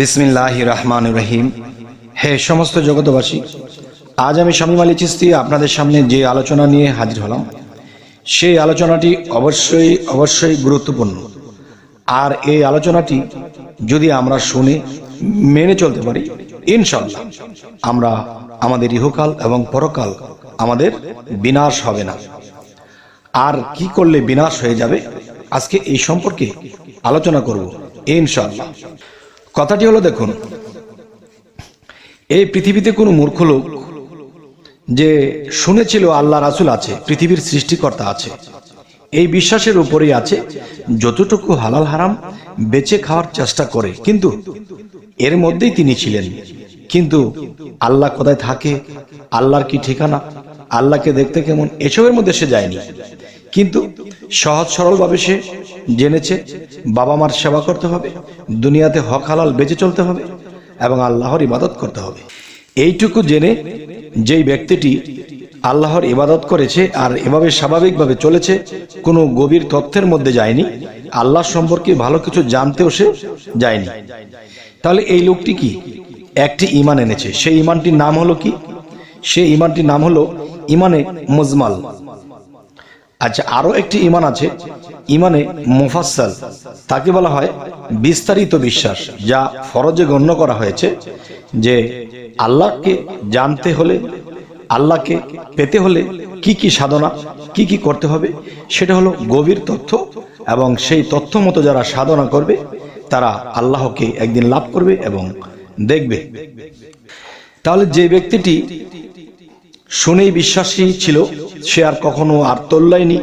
বিসমিল্লাহ রহমান রহিম। হে সমস্ত জগতবাসী আজ আমি শামীম আলী চিস্তি আপনাদের সামনে যে আলোচনা নিয়ে হাজির হলাম, সেই আলোচনাটি অবশ্যই অবশ্যই গুরুত্বপূর্ণ। আর এই আলোচনাটি যদি আমরা শুনে, মেনে চলতে পারি ইনশাল্লাহ আমরা আমাদের ইহকাল এবং পরকাল আমাদের বিনাশ হবে না। আর কি করলে বিনাশ হয়ে যাবে, আজকে এই সম্পর্কে আলোচনা করব, ইনশাআল্লাহ। কথাটি হলো দেখুন, এই পৃথিবীতে কোনো মূর্খ লোক যে শুনেছিল আল্লাহ রাসুল আছে, পৃথিবীর সৃষ্টিকর্তা আছে, এই বিশ্বাসের উপরেই আছে, যতটুকু হালাল হারাম বেঁচে খাওয়ার চেষ্টা করে, কিন্তু এর মধ্যেই তিনি ছিলেন। কিন্তু আল্লাহ কোথায় থাকে? আল্লাহর কি ঠিকানা? আল্লাহকে দেখতে কেমন? এসবের মধ্যে সে যায়নি। কিন্তু সহজ সরলভাবে সে জেনেছে বাবা মার সেবা করতে হবে, দুনিয়াতে হক হালাল বেঁচে চলতে হবে এবং আল্লাহর ইবাদত করতে হবে। এইটুকু জেনে যেই ব্যক্তিটি আল্লাহর ইবাদত করেছে আর এভাবে স্বাভাবিকভাবে চলেছে, কোনো গভীর তথ্যের মধ্যে যায়নি, আল্লাহ সম্পর্কে ভালো কিছু জানতেও সে যায়নি। তাহলে এই লোকটি কি? একটি ইমান এনেছে। সেই ইমানটির নাম হলো কি? সেই ইমানটির নাম হলো ইমানে মুজমাল। আচ্ছা আরও একটি ইমান আছে। ইমানে মুফাসসাল, তাকে বলা হয় বিস্তারিত বিশ্বাস, যা ফরজে গণ্য করা হয়েছে যে আল্লাহকে জানতে হলে, আল্লাহকে পেতে হলে কি কি সাধনা, কি কি করতে হবে, সেটা হলো গভীর তথ্য এবং সেই তথ্য মতো যারা সাধনা করবে, তারা আল্লাহকে একদিন লাভ করবে এবং দেখবে। তাহলে যে ব্যক্তিটি শুনেই বিশ্বাসী ছিল, সে আর কখনো আর তোল্লায়নি,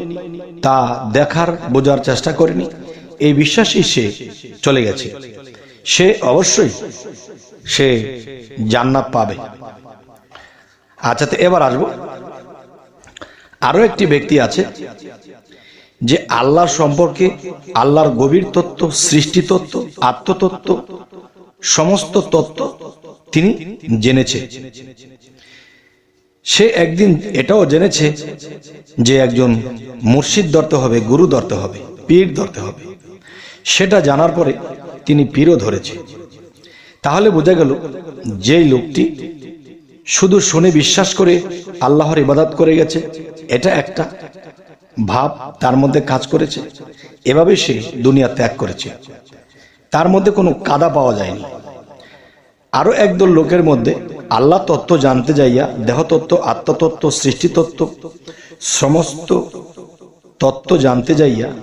তা দেখার বোঝার চেষ্টা করেনি। এই বিশ্বাসই সে চলে গেছে। সে অবশ্যই সে জান্নাত পাবে। আচ্ছা তো এবার আসব। আরও একটি ব্যক্তি আছে যে আল্লাহ সম্পর্কে আল্লাহর গভীর তত্ত্ব, সৃষ্টি তত্ত্ব, আত্মতত্ত্ব, সমস্ত তত্ত্ব তিনি জেনেছে। সে একদিন এটাও জেনেছে যে একজন মুর্শিদ ধরতে হবে, গুরু ধরতে হবে, পীর ধরতে হবে। সেটা জানার পরে তিনি পীরও ধরেছে। তাহলে বোঝা গেল যেই লোকটি শুধু শুনে বিশ্বাস করে আল্লাহর ইবাদত করে গেছে, এটা একটা ভাব তার মধ্যে কাজ করেছে। এভাবে সে দুনিয়া ত্যাগ করেছে। তার মধ্যে কোনো কাদা পাওয়া যায়নি। আরও একদল লোকের মধ্যে আল্লাহ তত্ত্ব জানতে যাইয়া, দেহতত্ত্ব, আত্মতত্ত্ব, সৃষ্টিতত্ত্ব, সমস্ত তত্ত্ব জানতে যাইয়া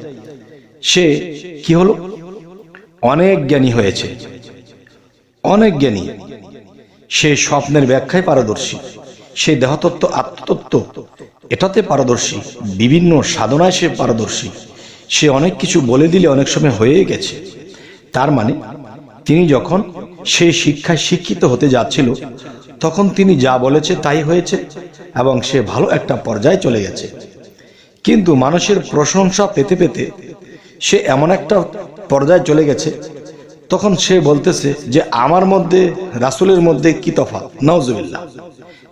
সে কি হলো? অনেক জ্ঞানী হয়েছে। অনেক জ্ঞানী। সে স্বপ্নের ব্যাখ্যায় পারদর্শী। সে দেহতত্ত্ব, আত্মতত্ত্ব, এটাতে পারদর্শী। বিভিন্ন সাধনায় সে পারদর্শী। সে অনেক কিছু বলে দিলে অনেক সময় হয়ে গেছে। তার মানে তিনি যখন সেই শিক্ষায় শিক্ষিত হতে যাচ্ছিল। তখন তিনি যা বলেছে তাই হয়েছে এবং সে ভালো একটা পর্যায়ে চলে গেছে। কিন্তু মানুষের প্রশংসা পেতে পেতে সে এমন একটা পর্যায়ে চলে গেছে। তখন সে বলতেছে যে, আমার মধ্যে, রাসুলের মধ্যে কি তফাত নওজুবিল্লাহ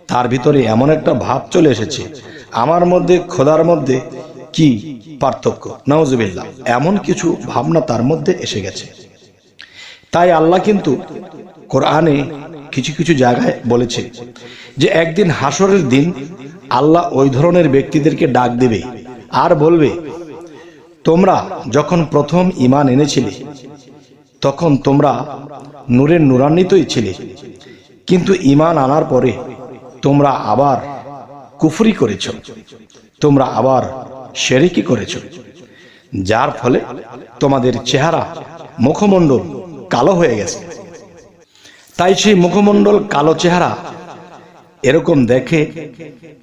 তার ভিতরে এমন একটা ভাব চলে এসেছে, আমার মধ্যে, খোদার মধ্যে কি পার্থক্য? নওজুবিল্লাহ এমন কিছু ভাবনা তার মধ্যে এসে গেছে। তাই আল্লাহ কিন্তু কোরআনে কিছু কিছু জায়গায় বলেছে যে একদিন হাসরের দিন আল্লাহ ওই ধরনের ব্যক্তিদেরকে ডাক দেবে আর বলবে, তোমরা যখন প্রথম ইমান এনেছিলে, তখন তোমরা নূরের নূরান্বিতই ছিলে। কিন্তু ইমান আনার পরে তোমরা আবার কুফরি করেছ, তোমরা আবার শেরিকি করেছ। যার ফলে তোমাদের চেহারা মুখমণ্ডল কালো হয়ে গেছে। তাই সেই মুখমণ্ডল কালো চেহারা এরকম দেখে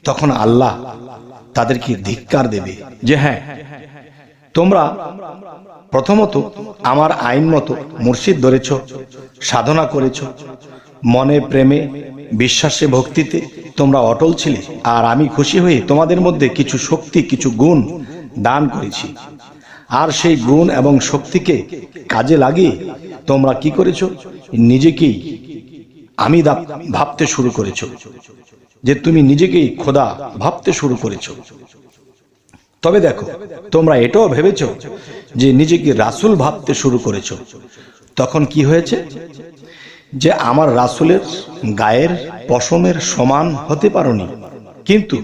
তখন আল্লাহ তাদেরকে ধিক্কার দেবে যে হ্যাঁ তোমরা প্রথমত আমার আইন মতো মুর্শিদ ধরেছ, সাধনা করেছ, মনে, প্রেমে, বিশ্বাসে, ভক্তিতে তোমরা অটল ছিলে, আর আমি খুশি হয়ে তোমাদের মধ্যে কিছু শক্তি, কিছু গুণ দান করেছি। আর সেই গুণ এবং শক্তিকে কাজে লাগিয়ে তোমরা কি করেছ? নিজেকেই আমি ভাবতে শুরু করেছ। যে তুমি নিজেকেই খোদা ভাবতে শুরু করেছ। তবে দেখো, তোমরা এটাও ভেবেছ যে নিজেকে রাসুল ভাবতে শুরু করেছ। তখন কি হয়েছে? যে আমার রাসুলের গায়ের পশমের সমান হতে পারোনি। কিন্তু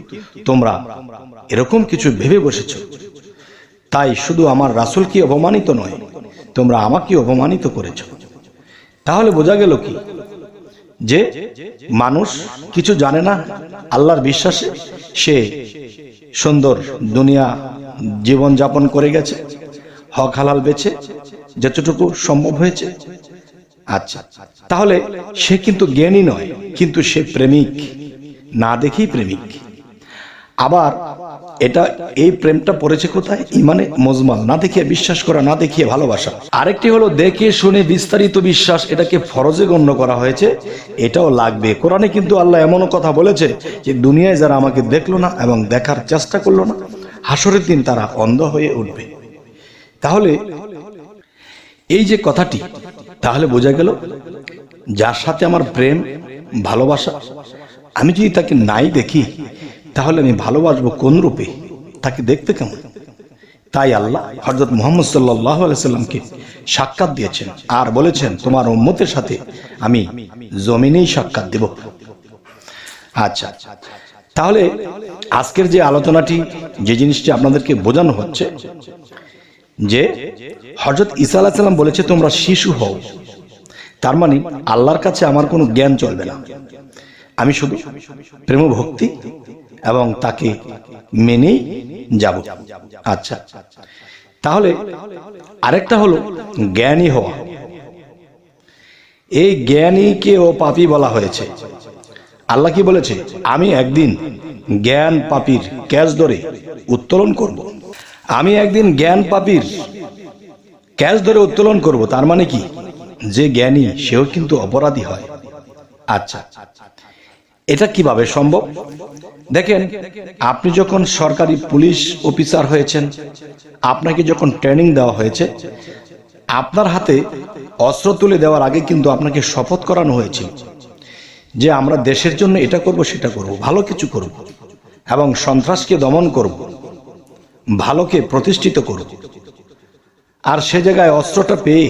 তোমরা এরকম কিছু ভেবে বসেছ তাই শুধু আমার রাসুলকে অপমানিত নয়, তোমরা আমাকে অপমানিত করেছ। তাহলে বোঝা গেল কি? যে মানুষ কিছু জানে না আল্লাহর বিশ্বাসে, সে সুন্দর দুনিয়া জীবন যাপন করে গেছে, হক হালাল বেছে যতটুকু সম্ভব হয়েছে। আচ্ছা তাহলে সে কিন্তু জ্ঞানী নয়, কিন্তু সে প্রেমিক, না দেখেই প্রেমিক। আবার এটা এই প্রেমটা পড়েছে কোথায়? ইমানে মজমাল। না দেখিয়ে বিশ্বাস করা, না দেখিয়ে ভালোবাসা। আরেকটি হলো, দেখে শুনে বিস্তারিত বিশ্বাস, এটাকে ফরজে গণ্য করা হয়েছে। এটাও লাগবে। কোরআনে কিন্তু আল্লাহ এমনও কথা বলেছে যে, দুনিয়ায় যারা আমাকে দেখল না এবং দেখার চেষ্টা করল না, হাসরের দিন তারা অন্ধ হয়ে উঠবে। তাহলে এই যে কথাটি, তাহলে বোঝা গেল, যার সাথে আমার প্রেম, ভালোবাসা, আমি যদি তাকে নাই দেখি তাহলে আমি ভালোবাসবো কোন রূপে? তাকে দেখতে কেমন? তাই আল্লাহ হজরত মোহাম্মদ সাল্লাহ সাল্লামকে সাক্ষাৎ দিয়েছেন আর বলেছেন, তোমার উম্মতের সাথে আমি জমিনেই সাক্ষাৎ দেব। আচ্ছা তাহলে আজকের যে আলোচনাটি, যে জিনিসটি আপনাদেরকে বোঝানো হচ্ছে, যে হজরত ইসা আলাহ সাল্লাম বলেছে, তোমরা শিশু হও। তার মানে আল্লাহর কাছে আমার কোনো জ্ঞান চলবে না। আমি শুধু প্রেম ভক্তি এবং তাকে মেনে যাব। আচ্ছা। তাহলে আরেকটা হলো জ্ঞানী হওয়া। এই জ্ঞানীকে ও পাপি বলা হয়েছে। আল্লাহ কি বলেছে? আমি একদিন জ্ঞান পাপির ক্যাচ ধরে উত্তোলন করব। আমি একদিন জ্ঞান পাপির ক্যাচ ধরে উত্তোলন করব। তার মানে কি? যে জ্ঞানী, সেও কিন্তু অপরাধী হয়। আচ্ছা। এটা কীভাবে সম্ভব? দেখেন, আপনি যখন সরকারি পুলিশ অফিসার হয়েছেন, আপনাকে যখন ট্রেনিং দেওয়া হয়েছে, আপনার হাতে অস্ত্র তুলে দেওয়ার আগে কিন্তু আপনাকে শপথ করানো হয়েছিল যে আমরা দেশের জন্য এটা করব, সেটা করব, ভালো কিছু করব এবং সন্ত্রাসকে দমন করব, ভালোকে প্রতিষ্ঠিত করব। আর সে জায়গায় অস্ত্রটা পেয়ে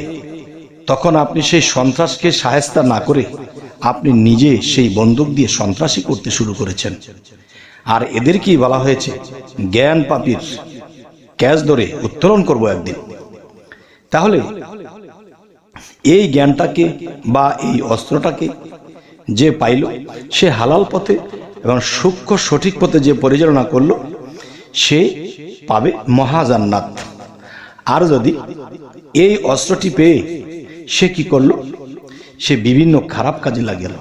তখন আপনি সেই সন্ত্রাসকে সাহেস্তা না করে আপনি নিজে সেই বন্দুক দিয়ে সন্ত্রাসী করতে শুরু করেছেন। আর এদেরকেই বলা হয়েছে? জ্ঞান পাপির ক্যাচ ধরে উত্তোলন করব একদিন। তাহলে এই জ্ঞানটাকে বা এই অস্ত্রটাকে যে পাইল, সে হালাল পথে এবং সূক্ষ্ম সঠিক পথে যে পরিচালনা করল, সে পাবে মহাজান্নাত। আর যদি এই অস্ত্রটি পেয়ে সে কি করল? সে বিভিন্ন খারাপ কাজে লাগেল।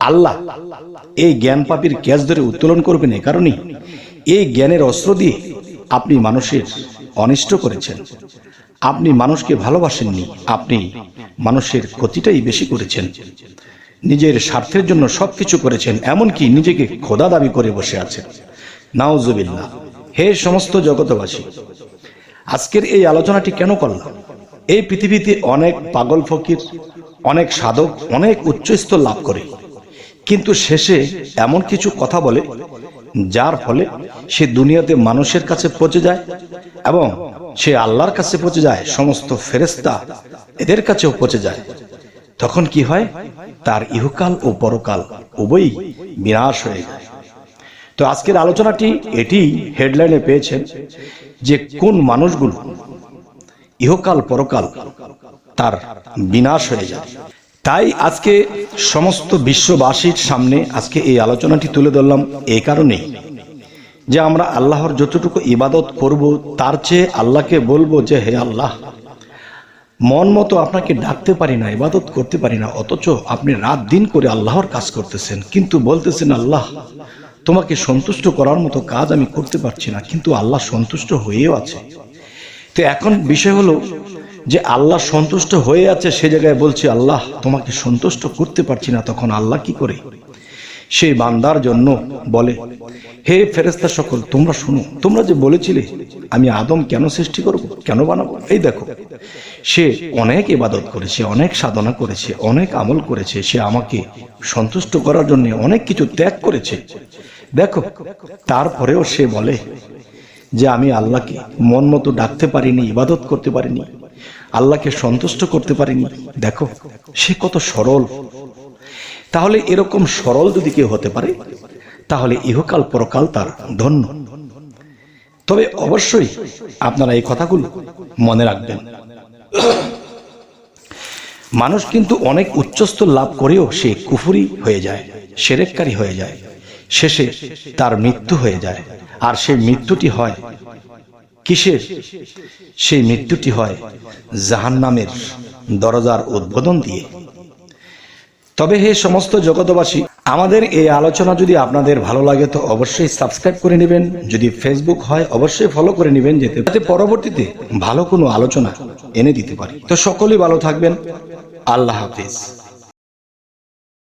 আল্লাহ এই জ্ঞান পাপির ক্যাচ ধরে উত্তোলন করবেন এ কারণেই। এই জ্ঞানের অস্ত্র দিয়ে আপনি মানুষের অনিষ্ট করেছেন। আপনি মানুষকে ভালোবাসেননি, আপনি মানুষের ক্ষতিটাই বেশি করেছেন। নিজের স্বার্থের জন্য সব কিছু করেছেন, এমনকি নিজেকে খোদা দাবি করে বসে আছেন। নাওজুবিল্লাহ হে সমস্ত জগতবাসী আজকের এই আলোচনাটি কেন করলাম? এই পৃথিবীতে অনেক পাগল ফকির, অনেক সাধক, অনেক উচ্চস্তর লাভ করে। কিন্তু শেষে এমন কিছু কথা বলে, যার ফলে সে দুনিয়াতে মানুষের কাছে পৌঁছে যায় এবং সে আল্লাহর কাছে পৌঁছে যায়, সমস্ত ফেরেস্তা এদের কাছেও পৌঁছে যায়। তখন কি হয়? তার ইহকাল ও পরকাল উভয়ই বিনাশ হয়ে যায়। তো আজকের আলোচনাটি এটি হেডলাইনে পেয়েছেন যে কোন মানুষগুলো ইহকাল পরকাল তার বিনাশ হয়ে যায়। তাই আজকে সমস্ত বিশ্ববাসীর সামনে আজকে এই আলোচনাটি তুলে ধরলাম এই কারণেই যে আমরা আল্লাহর যতটুকু ইবাদত করব, তার চেয়ে আল্লাহকে বলব যে, হে আল্লাহ, মন মতো আপনাকে ডাকতে পারি না, ইবাদত করতে পারি না, অথচ আপনি রাত দিন করে আল্লাহর কাজ করতেছেন। কিন্তু বলতেছেন, আল্লাহ, তোমাকে সন্তুষ্ট করার মতো কাজ আমি করতে পারছি না, কিন্তু আল্লাহ সন্তুষ্ট হয়েও আছে। তো এখন বিষয় হলো যে আল্লাহ সন্তুষ্ট হয়ে আছে সে জায়গায় বলছে, আল্লাহ, তোমাকে সন্তুষ্ট করতে পারছি না। তখন আল্লাহ কি করে? সেই বান্দার জন্য বলে, হে ফেরেস্তা সকল, তোমরা শুনো, তোমরা যে বলেছিলে, আমি আদম কেন সৃষ্টি করব, কেন বানাবো? এই দেখো, সে অনেক ইবাদত করেছে, অনেক সাধনা করেছে, অনেক আমল করেছে, সে আমাকে সন্তুষ্ট করার জন্য অনেক কিছু ত্যাগ করেছে। দেখো, তারপরেও সে বলে যে, আমি আল্লাহকে মন মতো ডাকতে পারিনি, ইবাদত করতে পারিনি। আল্লাহকে সন্তুষ্ট করতে পারেনি দেখো, সে কত সরল। তাহলে এরকম সরল যদি কেউ হতে পারে, তাহলে ইহকাল পরকাল তার ধন্য। তবে অবশ্যই আপনারা এই কথাগুলো মনে রাখবেন। মানুষ কিন্তু অনেক উচ্চস্তর লাভ করেও সে কুফুরি হয়ে যায়, সেরেককারী হয়ে যায়। শেষে তার মৃত্যু হয়ে যায়। আর সেই মৃত্যুটি হয় কিসের? সেই মৃত্যুটি হয় জাহান্নামের দরজার উদ্বোধন দিয়ে। তবে হে সমস্ত জগতবাসী আমাদের এই আলোচনা যদি আপনাদের ভালো লাগে তো অবশ্যই সাবস্ক্রাইব করে নেবেন। যদি ফেসবুক হয়, অবশ্যই ফলো করে নেবেন যেতে যাতে পরবর্তীতে ভালো কোনো আলোচনা এনে দিতে পারি। তো সকলেই ভালো থাকবেন। আল্লাহ হাফিজ।